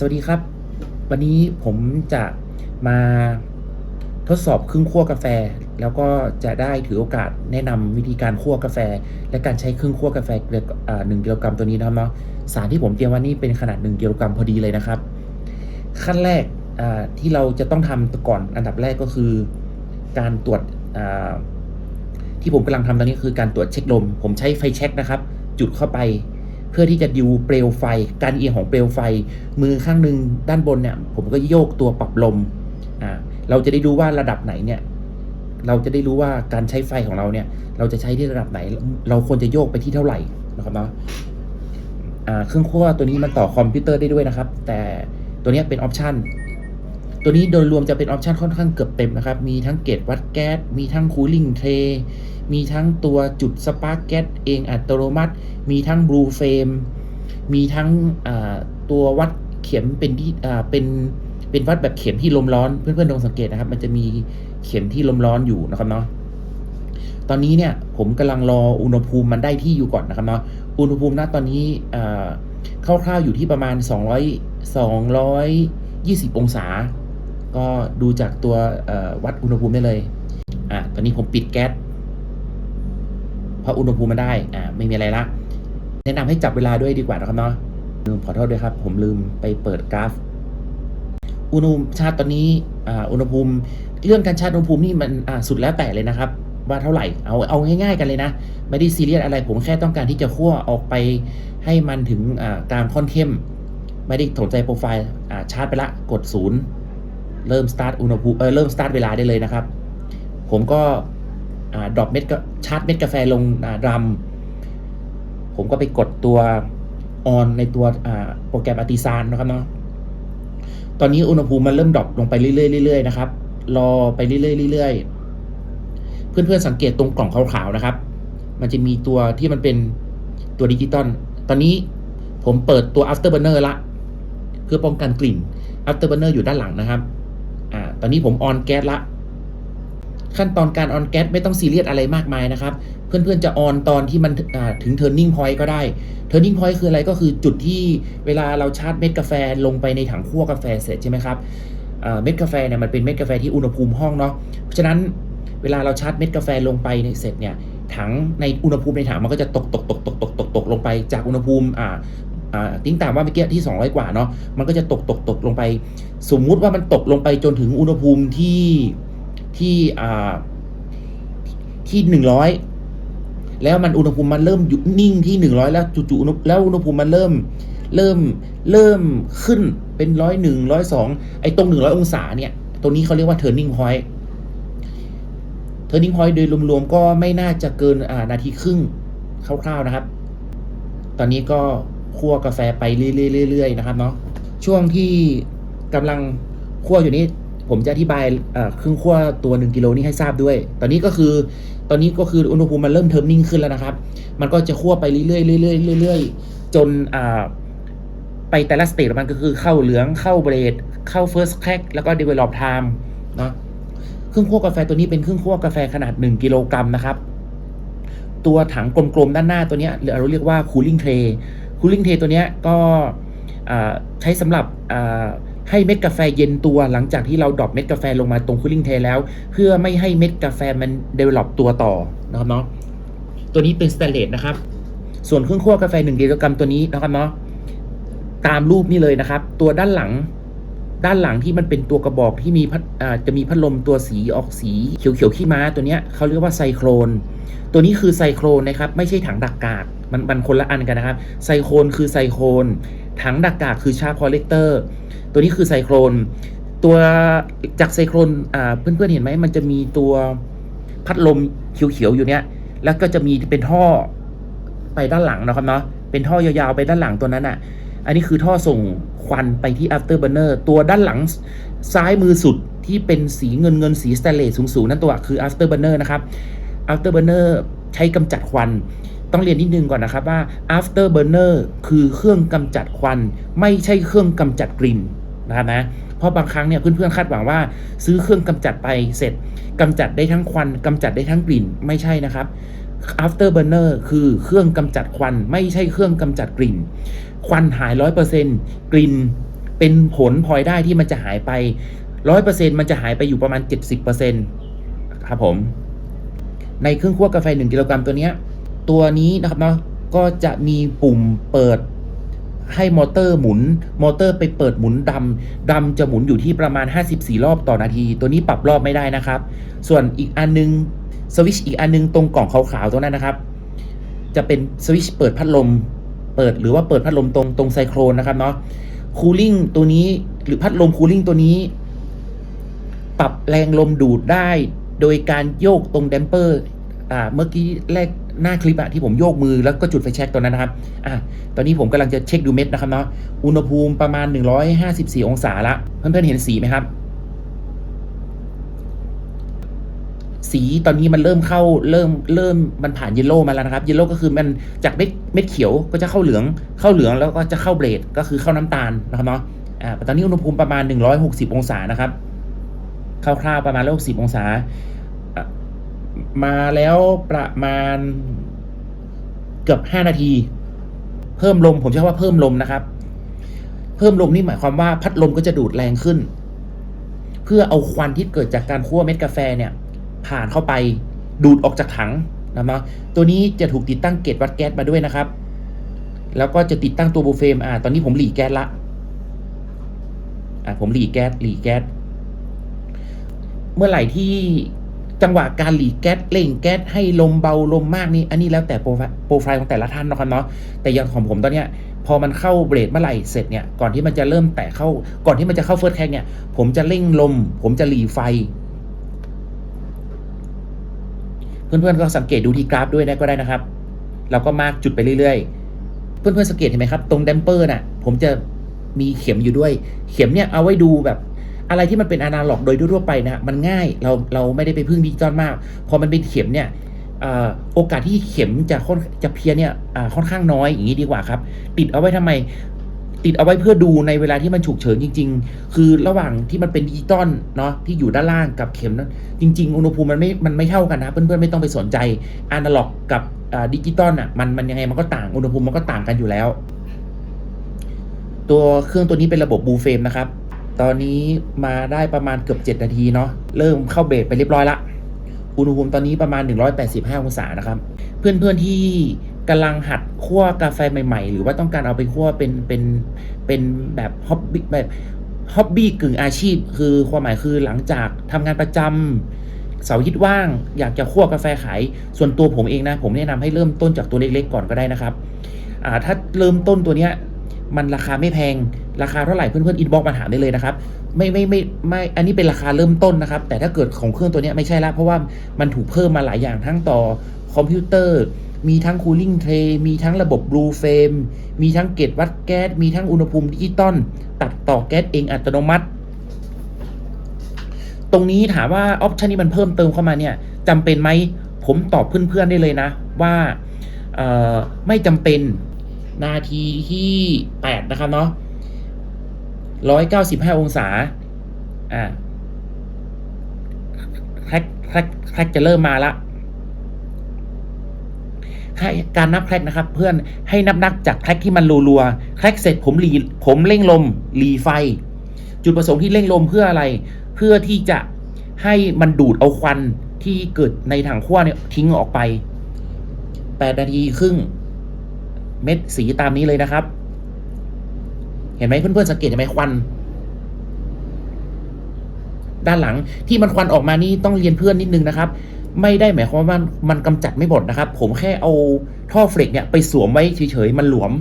สวัสดีครับ วันนี้ผมจะมาทดสอบเครื่องคั่วกาแฟ แล้วก็จะได้ถือโอกาสแนะนำวิธีการคั่วกาแฟ และการใช้เครื่องคั่วกาแฟเกลืออหนึ่งกิโลกรัมตัวนี้นะครับเนาะสารที่ผมเตรียมว้นี่เป็นขนาด 1กิโลกรัมพอดีเลยนะครับ ขั้นแรกที่เราจะต้องทำก่อนอันดับแรกก็คือ การตรวจที่ผมกำลังทำตอนนี้คือการตรวจเช็คลม ผมใช้ไฟเช็คนะครับ จุดเข้าไป เพื่อที่จะดูเปลวไฟ การเอียงของเปลวไฟ มือข้างหนึ่งด้านบนเนี่ย ผมก็โยกตัวปรับลมอ่าเราจะได้รู้ว่าระดับไหนเนี่ยเราจะได้รู้ว่าการใช้ไฟของเราเนี่ย เราจะใช้ที่ระดับไหน เราควรจะโยกไปที่เท่าไหร่นะครับเนาะอ่าเครื่องคั่วตัวนี้มันต่อคอมพิวเตอร์ได้ด้วยนะครับ แต่ตัวนี้เป็นออปชัน ตัวนี้โดยรวมจะเป็นออปชันค่อนข้างเกือบเต็มนะครับ มีทั้งเกจวัดแก๊ส มีทั้งคูลิ่งเทรมีทั้งตัวจุดสปาร์กแก๊สเองอัตโนมัติ มีทั้งบลูเฟรมมีทั้งตัววัดเข็มเป็นที่เป็นเป็นวัดแบบเข็มที่ลมร้อน เพื่อนๆลองสังเกตนะครับ มันจะมีเข็มที่ลมร้อนอยู่นะครับเนาะตอนนี้เนี่ยผมกำลังรออุณหภูมิมันได้ที่อยู่ก่อนนะครับเนาะอุณหภูมิณตอนนี้คร่าวๆอยู่ที่ประมาณ 200 220 องศา ก็ดูจากตัววัดอุณหภูมิได้เลย อ่าตอนนี้ผมปิดแก๊สเพราะอุณหภูมิมันได้ อ่าไม่มีอะไรละ แนะนำให้จับเวลาด้วยดีกว่านะครับเนาะลืมขอโทษด้วยครับ ผมลืมไปเปิดกราฟ อุณหภูมิชาร์จตอนนี้ อ่า อุณหภูมิ เรื่องการชาร์จอุณหภูมินี่มัน อ่า สุดแล้วแต่เลยนะครับ ว่าเท่าไหร่ เอา เอาง่ายๆกันเลยนะ ไม่ได้ซีเรียสอะไร ผมแค่ต้องการที่จะคั่วออกไปให้มันถึง อ่ากลางค่อนเข้ม ไม่ได้สนใจโปรไฟล์ อ่า ชาร์จไปละ กดศูนย์ เริ่มสตาร์ทอุณหภูมิเเริ่มสตาร์ทเวลาได้เลยนะครับ ผมก็ดรอปเม็ดชาร์จเม็ดกาแฟลงดรัมผมก็ไปกดตัวออนในตัวโปรแกรมอาร์ติซานนะครับเนาะตอนนี้อุณหภูมิมันเริ่มดรอปลงไปเรื่อยๆเรื่อยๆนะครับ รอไปเรื่อยๆเรื่อยๆ เพื่อนๆสังเกตตรงกล่องขาวๆนะครับ มันจะมีตัวที่มันเป็นตัวดิจิตอล ตอนนี้ผมเปิดตัว afterburner ละ เพื่อป้องกันกลิ่น afterburner อยู่ด้านหลังนะครับ ตอนนี้ผมออนแก๊สละ ขั้นตอนการออนแก๊สไม่ต้องซีเรียสอะไรมากมายนะครับ เพื่อนๆจะออนตอนที่มันถึง turning point ก็ได้ turning point คืออะไรก็คือจุดที่เวลาเราชาร์จเม็ดกาแฟลงไปในถังคั่วกาแฟเสร็จใช่ไหมครับเม็ดกาแฟเนี่ยมันเป็นเม็ดกาแฟที่อุณหภูมิห้องเนาะเพราะฉะนั้นเวลาเราชาร์จเม็ดกาแฟลงไปในเสร็จเนี่ยถังในอุณหภูมิในถังมันก็จะตกตกตกตกตกตกตกลงไปจากอุณหภูมิอ่า ติ้งตามว่าเมื่อกี้ที่ 200 กว่าเนาะมันก็จะตกตกตกลงไป สมมุติว่ามันตกลงไปจนถึงอุณหภูมิที่ที่อ่าที่หนึ่งร้อยแล้วมันอุณหภูมิมันเริ่มหยุดนิ่งที่หนึ่งร้อยแล้วจู่ๆแล้วอุณหภูมิมันเริ่มเริ่มเริ่มขึ้นเป็นร้อยหนึ่งร้อยสองไอ้ตรงหนึ่งร้อยองศาเนี่ยตรงนี้เขาเรียกว่า turning point turning point โดยรวมๆก็ไม่น่าจะเกินนาทีครึ่งคร่าวๆนะครับ ตอนนี้ก็ คั่วกาแฟไปเรื่อยๆๆนะครับเนาะช่วงที่กำลังคั่วอยู่นี้ผมจะอธิบายเครื่องคั่วตัว 1กิโลนี้ให้ทราบด้วย ตอนนี้ก็คือตอนนี้ก็คืออุณหภูมิมันเริ่มเทอร์นิ่งขึ้นแล้วนะครับ มันก็จะคั่วไปเรื่อยๆเรื่อยๆเรื่อยๆจนไปแต่ละสเตจมันก็คือเข้าเหลืองเข้าเบรด เข้า first crack แล้วก็ develop time เนาะเครื่องคั่วกาแฟตัวนี้เป็นเครื่องคั่วกาแฟขนาด 1กิโลกรัมนะครับ ตัวถังกลมๆด้านหน้าตัวเนี้ยเราเรียกว่าคูลิ่งเทร คูลิ่งเทตัวเนี้ยก็ใช้สำหรับให้เม็ดกาแฟเย็นตัวหลังจากที่เราดรอปเม็ดกาแฟลงมาตรงคูลิ่งเทแล้ว เพื่อไม่ให้เม็ดกาแฟมันเดเวล็อปตัวต่อนะครับเนาะตัวนี้เป็นสแตนเลสนะครับ ส่วนเครื่องคั่วกาแฟ1กิโลกรัมตัวนี้นะครับเนาะตามรูปนี่เลยนะครับ ตัวด้านหลัง ด้านหลังที่มันเป็นตัวกระบอกที่มีพัดจะมีพัดลมตัวสีออกสีเขียวๆขี้ม้าตัวเนี้ยเขาเรียกว่าไซโครน ตัวนี้คือไซโครนนะครับไม่ใช่ถังดักกากมันมันคนละอันกันนะครับไซโครนคือไซโครนถังดักกากคือชาร์ปคอเลกเตอร์ตัวนี้คือไซโครนตัวจากไซโครนอ่าเพื่อนๆเห็นไหมมันจะมีตัวพัดลมเขียวๆอยู่เนี้ยแล้วก็จะมีเป็นท่อไปด้านหลังนะครับเนาะเป็นท่อยาวๆไปด้านหลังตัวนั้นอะ อันนี้คือท่อส่งควันไปที่ afterburner ตัวด้านหลังซ้ายมือสุดที่เป็นสีเงินเงินสีสแตนเลสสูงๆ นั่นตัวคือ afterburner นะครับ afterburner ใช้กำจัดควัน ต้องเรียนนิดนึงก่อนนะครับว่า afterburner คือเครื่องกำจัดควัน ไม่ใช่เครื่องกำจัดกลิ่นนะครับนะเพราะบางครั้งเนี่ยเพื่อนๆคาดหวังว่าซื้อเครื่องกำจัดไปเสร็จกำจัดได้ทั้งควันกำจัดได้ทั้งกลิ่นไม่ใช่นะครับ afterburner คือเครื่องกำจัดควันไม่ใช่เครื่องกำจัดกลิ่น ควันหายร้อยเปอร์เซ็นต์กลิ่นเป็นผลพลอยได้ที่มันจะหายไปร้อยเปอร์เซ็นมันจะหายไปอยู่ประมาณเจ็ดสิบเปอร์เซ็นครับผม ในเครื่องคั่วกาแฟหนึ่งกิโลกรัมตัวเนี้ยตัวนี้นะครับเนาะก็จะมีปุ่มเปิด ให้มอเตอร์หมุน มอเตอร์ไปเปิดหมุนดำดำจะหมุนอยู่ที่ประมาณ 54 รอบต่อนาที ตัวนี้ปรับรอบไม่ได้นะครับ ส่วนอีกอันนึงสวิชอีกอันนึงตรงกล่องขาวๆตรงนั้นนะครับ จะเป็นสวิชเปิดพัดลม เปิดหรือว่าเปิดพัดลมตรงตรงไซโครนนะครับเนาะคูลิ่งตัวนี้หรือพัดลมคูลิ่งตัวนี้ ปรับแรงลมดูดได้ โดยการโยกตรงแดมเปอร์ อ่าเมื่อกี้แรกหน้าคลิปอะที่ผมโยกมือแล้วก็จุดไฟแช็กตัวนั้นนะครับอ่าตอนนี้ผมกำลังจะเช็คดูเม็ดนะครับเนาะอุณหภูมิประมาณ 154 องศาละเพื่อนๆเห็นสีไหมครับ สีตอนนี้มันเริ่มเข้าเริ่มเริ่มมันผ่านเยลโล่มาแล้วนะครับเยลโล่ก็คือมันจากเม็ดเม็ดเขียวก็จะเข้าเหลืองเข้าเหลืองแล้วก็จะเข้าเบรดก็คือเข้าน้ำตาลนะครับเนาะอ่าตอนนี้อุณหภูมิประมาณ 160 องศานะครับคร่าวๆประมาณ160องศา มาแล้วประมาณเกือบ5นาที เพิ่มลม ผมใช้คำว่าเพิ่มลมนะครับ เพิ่มลมนี่หมายความว่าพัดลมก็จะดูดแรงขึ้น เพื่อเอาควันที่เกิดจากการคั่วเม็ดกาแฟเนี่ย ผ่านเข้าไปดูดออกจากถังนะเนาะตัวนี้จะถูกติดตั้งเกจวัดแก๊สมาด้วยนะครับ แล้วก็จะติดตั้งตัวบูเฟมอ่าตอนนี้ผมหลีแก๊สละอ่าผมหลีแก๊สหลีแก๊สเมื่อไหร่ที่ จังหวะการหลีแก๊สเร่งแก๊สให้ลมเบาลมมากนี่อันนี้แล้วแต่โปรไฟล์ของแต่ละท่านนะครับเนาะแต่อย่างของผมตอนเนี้ยพอมันเข้าเบรดเมื่อไหร่เสร็จเนี่ยก่อนที่มันจะเริ่มแตะเข้าก่อนที่มันจะเข้าเฟิร์สแท็กเนี่ยผมจะเร่งลม ผมจะหลีไฟ เพื่อนๆก็สังเกตดูที่กราฟด้วยนะก็ได้นะครับ เราก็มาร์กจุดไปเรื่อยๆ เพื่อนๆสังเกตเห็นไหมครับ ตรงแดมเปอร์น่ะ ผมจะมีเข็มอยู่ด้วย เข็มเนี่ยเอาไว้ดูแบบ อะไรที่มันเป็นอนาล็อกโดยทั่วไปนะมันง่ายเราเราไม่ได้ไปพึ่งดิจิตอลมาก พอมันเป็นเข็มเนี่ยอโอกาสที่เข็มจะค่อนจะเพี้ยนเนี่ยค่อนข้างน้อยอย่างนี้ดีกว่าครับ ติดเอาไว้ทำไม ติดเอาไว้เพื่อดูในเวลาที่มันฉุกเฉินจริง ๆ คือระหว่างที่มันเป็นดิจิตอลเนาะที่อยู่ด้านล่างกับเข็มนั้นจริง ๆ อุณหภูมิมันไม่มันไม่เท่ากันนะเพื่อนๆไม่ต้องไปสนใจอนาล็อกกับดิจิตอลอะมันมันยังไงมันก็ต่างอุณหภูมิมันก็ต่างกันอยู่แล้ว ตัวเครื่องตัวนี้เป็นระบบบูเฟมนะครับ ตอนนี้มาได้ประมาณเกือบ 7 นาทีเนาะเริ่มเข้าเบรกไปเรียบร้อยละอุณหภูมิตอนนี้ประมาณ 185 องศานะครับ เพื่อนๆที่กำลังหัดคั่วกาแฟใหม่ๆ หรือว่าต้องการเอาไปคั่วเป็นเป็นเป็นแบบฮ็อบบี้แบบฮ็อบบี้กึ่งอาชีพ คือความหมายคือหลังจากทำงานประจำเสาร์อาทิตย์ว่าง อยากจะคั่วกาแฟขาย ส่วนตัวผมเองนะ ผมแนะนำให้เริ่มต้นจากตัวเล็กๆก่อนก็ได้นะครับถ้าเริ่มต้นตัวเนี้ย มันราคาไม่แพง ราคาเท่าไหร่เพื่อนๆอินบ็อกมาถามได้เลยนะครับ ไม่ไม่ไม่ไม่อันนี้เป็นราคาเริ่มต้นนะครับ แต่ถ้าเกิดของเครื่องตัวนี้ไม่ใช่ละเพราะว่ามันถูกเพิ่มมาหลายอย่างทั้งต่อคอมพิวเตอร์ มีทั้งคูลิ่งเทรมีทั้งระบบบลูเฟรมมีทั้งเกจวัดแก๊ส มีทั้งอุณหภูมิดิจิตอลตัดต่อแก๊สเองอัตโนมัติ ตรงนี้ถามว่าออปชันนี้มันเพิ่มเติมเข้ามาเนี่ยจำเป็นไหมผมตอบเพื่อนๆได้เลยนะ ว่าไม่จำเป็น นาทีที่แปดนะครับเนาะร้อยเก้าสิบห้าองศา อ่าแคร็กแคร็กแคร็กจะเริ่มมาละการนับแคร็กนะครับ เพื่อนให้นับนับจากแคร็กที่มันรัวๆแคร็กเสร็จผมรีผมเร่งลมรีไฟ จุดประสงค์ที่เร่งลมเพื่ออะไร เพื่อที่จะให้มันดูดเอาควันที่เกิดในถังขั้วเนี่ยทิ้งออกไปแปดนาทีครึ่ง เม็ดสีตามนี้เลยนะครับ เห็นไหมเพื่อนๆสังเกตเห็นไหมควัน ด้านหลังที่มันควันออกมานี่ต้องเรียนเพื่อนนิดนึงนะครับ ไม่ได้หมายความว่ามันมันกำจัดไม่หมดนะครับ ผมแค่เอาท่อเฟลกเนี่ยไปสวมไว้เฉยๆมันหลวม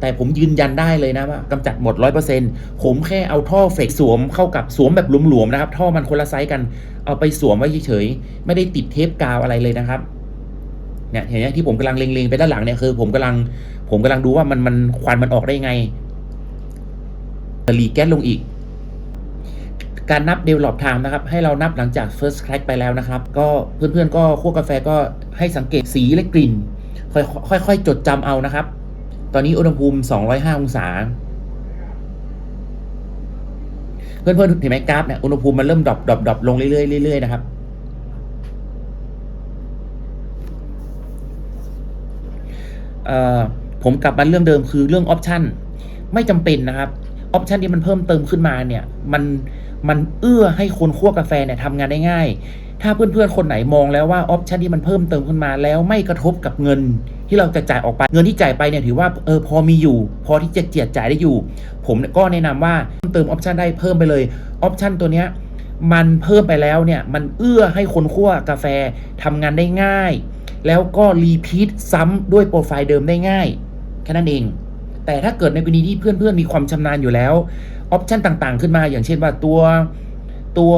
แต่ผมยืนยันได้เลยนะว่ากำจัดหมดร้อยเปอร์เซ็นผมแค่เอาท่อเฟลกสวมเข้ากับสวมแบบหลวมๆนะครับ ท่อมันคนละไซส์กัน เอาไปสวมไว้เฉยๆไม่ได้ติดเทปกาวอะไรเลยนะครับ เนี่ยเห็นไหมที่ผมกำลังเล็งๆไปด้านหลังเนี่ยคือผมกำลังผมกำลังดูว่ามันมันควันมันออกได้ยังไงหลีแก๊สลงอีก การนับ develop time นะครับ ให้เรานับหลังจาก first crack ไปแล้วนะครับ ก็เพื่อนๆก็คั่วกาแฟก็ให้สังเกตสีและกลิ่น ค่อยๆค่อยๆจดจำเอานะครับ ตอนนี้อุณหภูมิ 205 องศาเพื่อนๆเห็นไหมกราฟเนี่ยอุณหภูมิมันเริ่มดรอปดรอปดรอปลงเรื่อยๆเรื่อยๆนะครับ เอ่อ ผมกลับมาเรื่องเดิมคือเรื่องออปชันไม่จำเป็นนะครับออปชันที่มันเพิ่มเติมขึ้นมาเนี่ยมันมันเอื้อให้คนคั่วกาแฟเนี่ยทำงานได้ง่าย ถ้าเพื่อนๆคนไหนมองแล้วว่าออปชันที่มันเพิ่มเติมขึ้นมาแล้วไม่กระทบกับเงินที่เราจะจ่ายออกไปเงินที่จ่ายไปเนี่ยถือว่าเออพอมีอยู่ พอที่จะเจียดจ่ายได้อยู่ ผมก็แนะนำว่าเพิ่มเติมออปชันได้เพิ่มไปเลยออปชันตัวเนี้ยมันเพิ่มไปแล้วเนี่ยมันเอื้อให้คนคั่วกาแฟทำงานได้ง่าย แล้วก็รีพีทซ้ำด้วยโปรไฟล์เดิมได้ง่าย แค่นั้นเอง แต่ถ้าเกิดในกรณีที่เพื่อนๆ มีความชำนาญอยู่แล้วออปชันต่างๆ ขึ้นมาอย่างเช่นว่าตัวตัว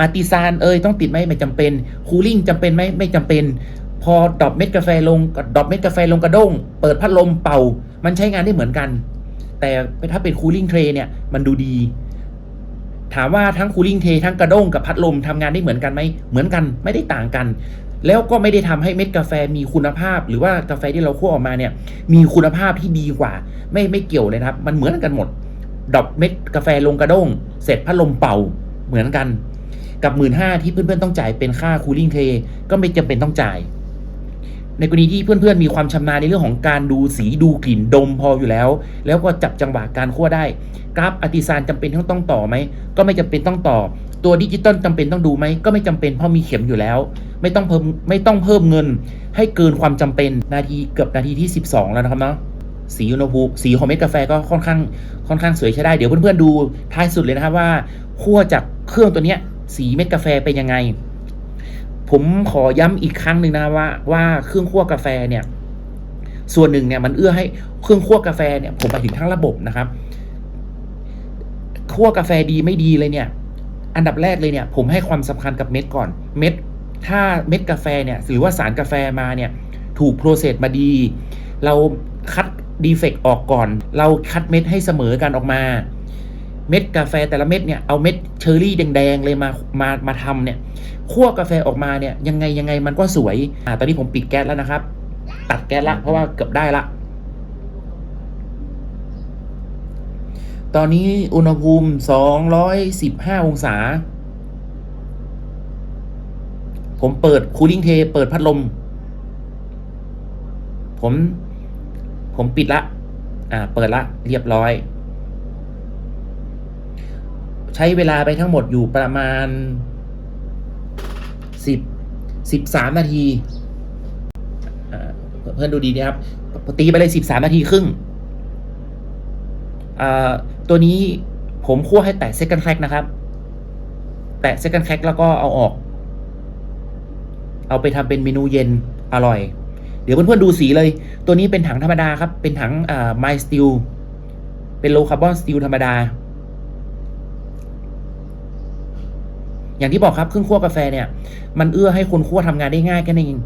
อาร์ติซานเอยต้องติดไหมไม่จำเป็นคูลิ่งจำเป็นไหมไม่จำเป็น พอดรอปเม็ดกาแฟลงดรอปเม็ดกาแฟลงกระด้ง เปิดพัดลมเป่า มันใช้งานได้เหมือนกัน แต่ถ้าเป็นคูลิ่งเทรเนี่ยมันดูดี ถามว่าทั้งคูลิ่งเททั้งกระด้งกับพัดลมทำงานได้เหมือนกันไหมเหมือนกันไม่ได้ต่างกัน แล้วก็ไม่ได้ทำให้เม็ดกาแฟมีคุณภาพ หรือว่ากาแฟที่เราคั่วออกมาเนี่ย มีคุณภาพที่ดีกว่า ไม่ไม่เกี่ยวเลยนะครับ มันเหมือนกันหมดดอกเม็ดกาแฟลงกระด้ง เสร็จพัดลมเป่าเหมือนกัน กับหมื่นห้าที่เพื่อนๆต้องจ่ายเป็นค่าคูลิ่งเทก็ไม่จำเป็นต้องจ่าย ในกรณีที่เพื่อนๆ มีความชำนาญในเรื่องของการดูสีดูกลิ่นดมพออยู่แล้ว แล้วก็จับจังหวะการคั่วได้ กราฟอาร์ติซานจำเป็นต้องต้องต่อไหม ก็ไม่จำเป็นต้องต่อ ตัวดิจิตอลจำเป็นต้องดูไหม ก็ไม่จำเป็นเพราะมีเข็มอยู่แล้ว ไม่ต้องเพิ่มไม่ต้องเพิ่มเงิน ให้เกินความจำเป็นนาทีเกือบนาทีที่ 12 แล้วนะครับเนาะสีอุณหภูมิสีของเม็ดกาแฟก็ค่อนข้างค่อนข้างสวยใช้ได้เดี๋ยวเพื่อนๆดูท้ายสุดเลยนะครับว่าคั่วจากเครื่องตัวเนี้ยสีเม็ดกาแฟเป็นยังไง ผมขอย้ำอีกครั้งหนึ่งนะว่าว่าเครื่องคั่วกาแฟเนี่ย ส่วนหนึ่งเนี่ยมันเอื้อให้เครื่องคั่วกาแฟเนี่ย ผมไปถึงทั้งระบบนะครับคั่วกาแฟดีไม่ดีเลยเนี่ย อันดับแรกเลยเนี่ย ผมให้ความสำคัญกับเม็ดก่อน เม็ด ถ้าเม็ดกาแฟเนี่ยหรือว่าสารกาแฟมาเนี่ย ถูกโปรเซสมาดี เราคัดดีเฟกต์ออกก่อน เราคัดเม็ดให้เสมอกันออกมา เม็ดกาแฟแต่ละเม็ดเนี่ยเอาเม็ดเชอร์รี่แดงๆเลยมามามาทำเนี่ยคั่วกาแฟออกมาเนี่ยยังไงยังไงมันก็สวยอ่าตอนนี้ผมปิดแก๊สแล้วนะครับ ตัดแก๊สละเพราะว่าเกือบได้ละ ตอนนี้อุณหภูมิ215องศา ผมเปิดคูลิ่งเทเปิดพัดลม ผม ผมปิดละ อ่า เปิดละ เรียบร้อย ใช้เวลาไปทั้งหมดอยู่ประมาณสิบสิบสามนาทีเพื่อนดูดีนะครับ ตีไปเลยสิบสามนาทีครึ่งตัวนี้ผมคั่วให้แตะ second crack นะครับ แตะ second crack แล้วก็เอาออก เอาไปทำเป็นเมนูเย็นอร่อย เดี๋ยวเพื่อนๆดูสีเลย ตัวนี้เป็นถังธรรมดาครับ เป็นถังอ่า my steel เป็น low carbon steel ธรรมดา อย่างที่บอกครับเครื่องคั่วกาแฟเนี่ยมันเอื้อให้คนคั่วทำงานได้ง่ายแค่นั้นเอง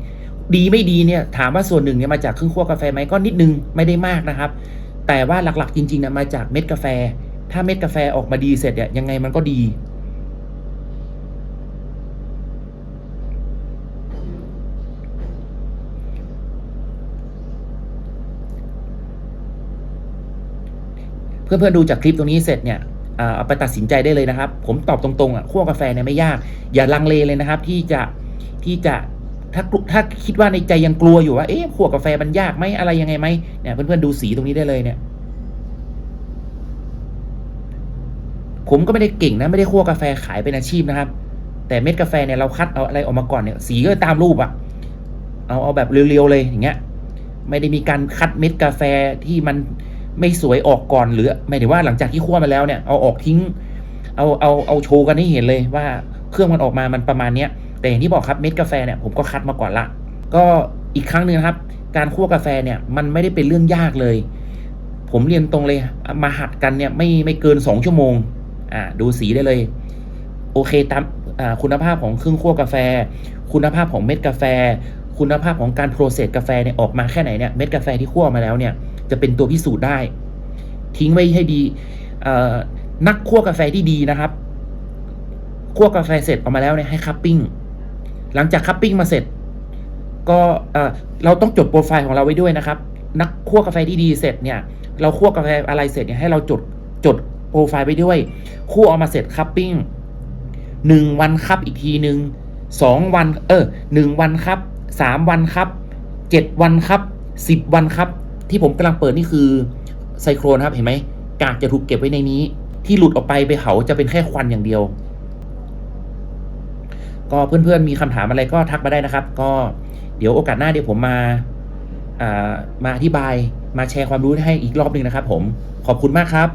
ดีไม่ดีเนี่ยถามว่าส่วนหนึ่งเนี่ยมาจากเครื่องคั่วกาแฟไหมก็นิดนึงไม่ได้มากนะครับ แต่ว่าหลักๆจริงๆนะมาจากเม็ดกาแฟ ถ้าเม็ดกาแฟออกมาดีเสร็จเนี่ยยังไงมันก็ดีเพื่อนๆดูจากคลิปตรงนี้เสร็จเนี่ย เอาไปตัดสินใจได้เลยนะครับ ผมตอบตรงๆอะคั่วกาแฟเนี่ยไม่ยาก อย่าลังเลเลยนะครับ ที่จะที่จะถ้าถ้าคิดว่าในใจยังกลัวอยู่ว่าเอ๊ะคั่วกาแฟมันยากไหมอะไรยังไงไหมเนี่ยเพื่อนๆดูสีตรงนี้ได้เลยเนี่ย ผมก็ไม่ได้เก่งนะไม่ได้คั่วกาแฟขายเป็นอาชีพนะครับ แต่เม็ดกาแฟเนี่ยเราคัดเอาอะไรออกมาก่อนเนี่ย สีก็ตามรูปอะเอาเอาแบบเรียวๆเลยอย่างเงี้ย ไม่ได้มีการคัดเม็ดกาแฟที่มัน ไม่สวยออกก่อนหรือไม่ได้ว่าหลังจากที่คั่วมาแล้วเนี่ยเอาออกทิ้ง เอาเอาเอาโชว์กันให้เห็นเลยว่าเครื่องมันออกมามันประมาณเนี้ยแต่อย่างที่บอกครับเม็ดกาแฟเนี่ยผมก็คัดมาก่อนละ ก็อีกครั้งหนึ่งครับ การคั่วกาแฟเนี่ยมันไม่ได้เป็นเรื่องยากเลย ผมเรียนตรงเลยมาหัดกันเนี่ยไม่ไม่เกินสองชั่วโมงอ่าดูสีได้เลย โอเคตามอ่าคุณภาพของเครื่องคั่วกาแฟ คุณภาพของเม็ดกาแฟ คุณภาพของการโปรเซสกาแฟเนี่ยออกมาแค่ไหนเนี่ยเม็ดกาแฟที่คั่วมาแล้วเนี่ยจะเป็นตัวพิสูจน์ได้ ทิ้งไว้ให้ดีนักคั่วกาแฟที่ดีนะครับคั่วกาแฟเสร็จออกมาแล้วเนี่ยให้คัพปิ้งหลังจากคัพปิ้งมาเสร็จ ก็เอ่อเราต้องจดโปรไฟล์ของเราไว้ด้วยนะครับ นักคั่วกาแฟที่ดีเสร็จเนี่ย เราคั่วกาแฟอะไรเสร็จเนี่ยให้เราจดจดโปรไฟล์ไปด้วยคั่วออกมาเสร็จคัพปิ้งหนึ่งวันครับอีกทีหนึ่งสองวัน เออหนึ่งวันครับ สามวันครับเจ็ดวันครับสิบวันครับ ที่ผมกำลังเปิดนี่คือไซโครนครับเห็นไหมกากจะถูกเก็บไว้ในนี้ ที่หลุดออกไปไปเผาจะเป็นแค่ควันอย่างเดียว ก็เพื่อนๆมีคำถามอะไรก็ทักมาได้นะครับ ก็เดี๋ยวโอกาสหน้าเดี๋ยวผมมาามาอธิบายมาแชร์ความรู้ให้อีกรอบหนึ่งนะครับ ผมขอบคุณมากครับ